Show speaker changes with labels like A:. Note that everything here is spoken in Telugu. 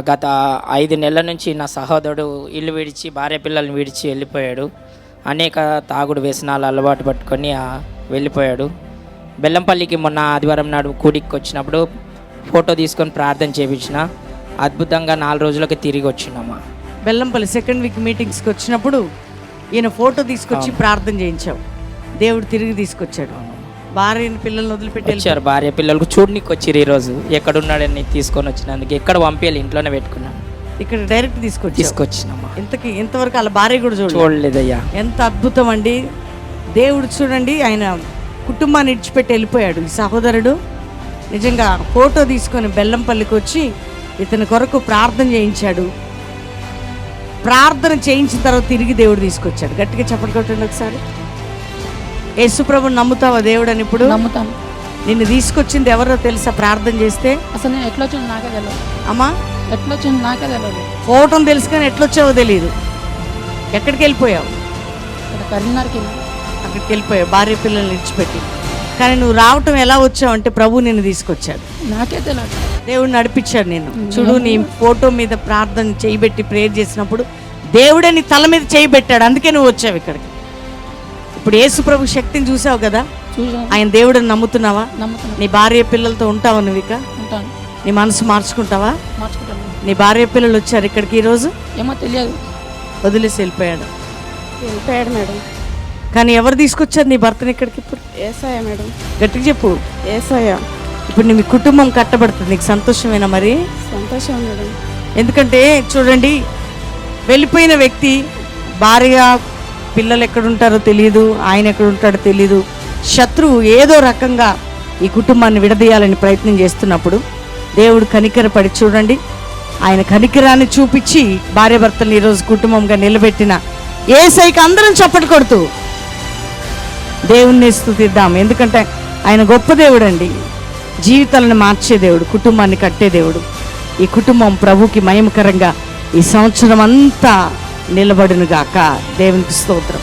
A: గత ఐదు నెలల నుంచి నా సహోదరుడు ఇల్లు విడిచి భార్య పిల్లల్ని విడిచి వెళ్ళిపోయాడు. అనేక తాగుడు వ్యసనాలు అలవాటు పట్టుకొని వెళ్ళిపోయాడు. బెల్లంపల్లికి మొన్న ఆదివారం నాడు కూడికి వచ్చినప్పుడు ఫోటో తీసుకొని ప్రార్థన చేయించిన అద్భుతంగా నాలుగు రోజులకి తిరిగి వచ్చినామా.
B: బెల్లంపల్లి సెకండ్ వీక్ మీటింగ్స్కి వచ్చినప్పుడు ఈయన ఫోటో తీసుకొచ్చి ప్రార్థన చేయించావు. దేవుడు తిరిగి తీసుకొచ్చాడు. భార్యని పిల్లల్ని వదిలిపెట్టి
A: వచ్చారు భార్య పిల్లలకు చూడనికి వచ్చారు ఈరోజు ఎక్కడున్నాడని తీసుకొని వచ్చినందుకు ఎక్కడ పంపించాలి ఇంట్లోనే పెట్టుకున్నాను
B: ఇక్కడ డైరెక్ట్ తీసుకొచ్చి
A: తీసుకొచ్చినామా
B: ఇంతకి ఇంతవరకు వాళ్ళ భార్య కూడా చూడలేదు.
A: చూడలేదయ్యా.
B: ఎంత అద్భుతం అండి. దేవుడు చూడండి ఆయన కుటుంబాన్ని ఇడిచిపెట్టి వెళ్ళిపోయాడు. ఈ సహోదరుడు నిజంగా ఫోటో తీసుకొని బెల్లంపల్లికి వచ్చి ఇతని కొరకు ప్రార్థన చేయించాడు. ప్రార్థన చేయించిన తర్వాత తిరిగి దేవుడు తీసుకొచ్చాడు. గట్టిగా చెప్పండి కొట్టండి ఒకసారి. యేసుప్రభు నమ్ముతావా దేవుడు అని ఇప్పుడు?
C: నమ్ముతాను.
B: నిన్ను తీసుకొచ్చింది ఎవరో తెలుసా ప్రార్థన చేస్తే?
C: అసలు నేను ఎట్లా వచ్చింది నాకే తెలియదు
B: అమ్మా?
C: ఎట్లా వచ్చింది నాకే తెలియదు
B: ఫోటోని తెలుసు కానీ ఎట్లొచ్చావో తెలియదు ఎక్కడికి వెళ్ళిపోయావు?
C: ఇక్కడ కరీంనగర్కి వెళ్ళి
B: అక్కడికి వెళ్ళిపోయావు భార్య పిల్లల్ని విడిచిపెట్టి. కానీ నువ్వు రావటం ఎలా వచ్చావు అంటే ప్రభు నిన్ను తీసుకొచ్చాడు.
C: నాకే తెలియదు
B: దేవుడు నడిపించాడు నేను చూడు నీ ఫోటో మీద ప్రార్థన చేయబెట్టి ప్రేయర్ చేసినప్పుడు దేవుడే నీ తల మీద చేయబెట్టాడు. అందుకే నువ్వు వచ్చావు ఇక్కడికి. ఇప్పుడు యేసు ప్రభు శక్తిని చూసావు కదా? ఆయన దేవుడిని నమ్ముతున్నావా?
C: నమ్ముతాను
B: నీ భార్య పిల్లలతో ఉంటావా నువ్వు ఇక? నీ మనసు మార్చుకుంటావా? నీ భార్య పిల్లలు వచ్చారు ఇక్కడికి ఈరోజు?
C: ఏమో తెలియదు.
B: వదిలేసి వెళ్ళిపోయాడు.
D: వెళ్ళిపోయాడు మేడం.
B: కానీ ఎవరు తీసుకొచ్చారు నీ భర్తని ఇక్కడికి ఇప్పుడు?
D: ఏసయ్య మేడం.
B: గట్టిగా చెప్పు.
D: ఏసయ్య.
B: ఇప్పుడు నీ కుటుంబం కట్టబడుతుంది. నీకు సంతోషమేనా మరి?
D: సంతోషం మేడం.
B: ఎందుకంటే చూడండి వెళ్ళిపోయిన వ్యక్తి భార్య పిల్లలు ఎక్కడుంటారో తెలియదు ఆయన ఎక్కడుంటాడో తెలియదు శత్రువు ఏదో రకంగా ఈ కుటుంబాన్ని విడదీయాలని ప్రయత్నం చేస్తున్నప్పుడు దేవుడు కనికరపడి చూడండి ఆయన కనికరాన్ని చూపించి భార్యాభర్తలు ఈరోజు కుటుంబంగా నిలబెట్టిన ఏసైకి అందరం చప్పటి కొడుతూ దేవుణ్ణి స్థుతిద్దాం. ఎందుకంటే ఆయన గొప్ప దేవుడు అండి జీవితాలను మార్చే దేవుడు కుటుంబాన్ని కట్టే దేవుడు. ఈ కుటుంబం ప్రభుకి మహిమకరంగా ఈ సంవత్సరం అంతా నిలబడినగాక. దేవునికి స్తోత్రం.